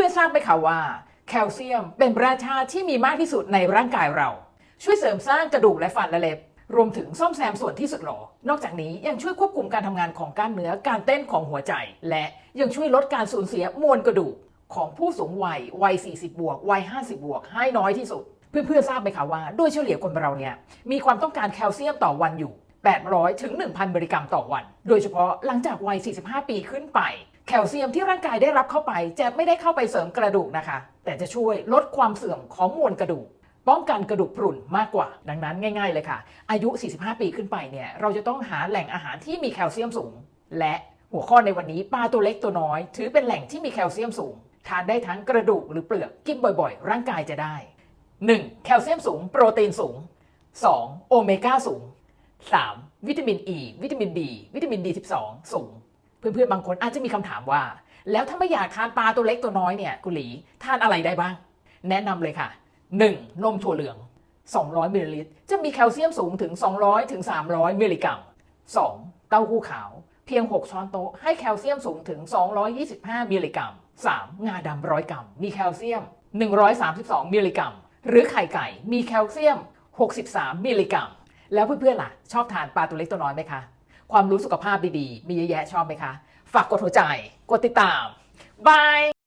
พื่อนทราบไหมคะว่า แคลเซียมเป็นแร่ธาตุที่มีมากที่สุดในร่างกายเรา ช่วยเสริมสร้างกระดูกและฟันและเล็บ รวมถึงซ่อมแซมส่วนที่สึกหรอ นอกจากนี้ยังช่วยควบคุมการทำงานของกล้ามเนื้อการเต้นของหัวใจ และยังช่วยลดการสูญเสียมวลกระดูกของผู้สูงวัยวัย 40 บวก วัย 50 บวก ให้น้อยที่สุด เพื่อนๆทราบไหมคะว่า โดยเฉลี่ยคนเราเนี่ยมีความต้องการแคลเซียมต่อวันอยู่ 800 ถึง 1,000 มิลลิกรัมต่อวัน โดยเฉพาะหลังจากวัย 45 ปีขึ้นไป แคลเซียมที่ร่างกายได้รับเข้าไป จะไม่ได้เข้าไปเสริมกระดูกนะคะ แต่จะช่วยลดความเสื่อมของมวลกระดูก ป้องกันกระดูกพรุนมากกว่า ดังนั้นง่าย ๆ เลยค่ะ อายุ 45 ปีขึ้นไปเนี่ยเราจะต้องหาแหล่งอาหารที่มีแคลเซียมสูง และหัวข้อในวันนี้ปลาตัวเล็กตัวน้อย ถือเป็นแหล่งที่มีแคลเซียมสูง ทานได้ทั้งกระดูกหรือเปลือกกินบ่อยๆ ร่างกายจะได้ 1. แคลเซียมสูง โปรตีนสูง 2. โอเมก้าสูง 3. วิตามินอ e, ีวิตามิน B วิตามิน D12 สูง เพื่อนๆบางคนอาจจะมีคำถามว่า แล้วถ้าไม่อยากทานปลาตัวเล็กตัวน้อยเนี่ยกุหลีทานอะไรได้บ้าง แนะนำเลยค่ะ 1. นมถั่วเหลือง 200มิลลิลิตรจะมีแคลเซียมสูงถึง 200ถึง300มิลลิกรัม 2. เต้าหู้ขาว เพียง 6 ช้อนโต๊ะให้แคลเซียมสูงถึง 225มิลลิกรัม 3. งาดำร้อยกรัม มีแคลเซียม 132มิลลิกรัม หรือไข่ไก่มีแคลเซียม 63มิลลิกรัม แล้วเพื่อนๆล่ะ ชอบทานปลาตัวเล็กตัวน้อยไหมคะ ความรู้สุขภาพดีๆ มีเยอะแยะชอบไหมคะ ฝากกดหัวใจ กดติดตาม บาย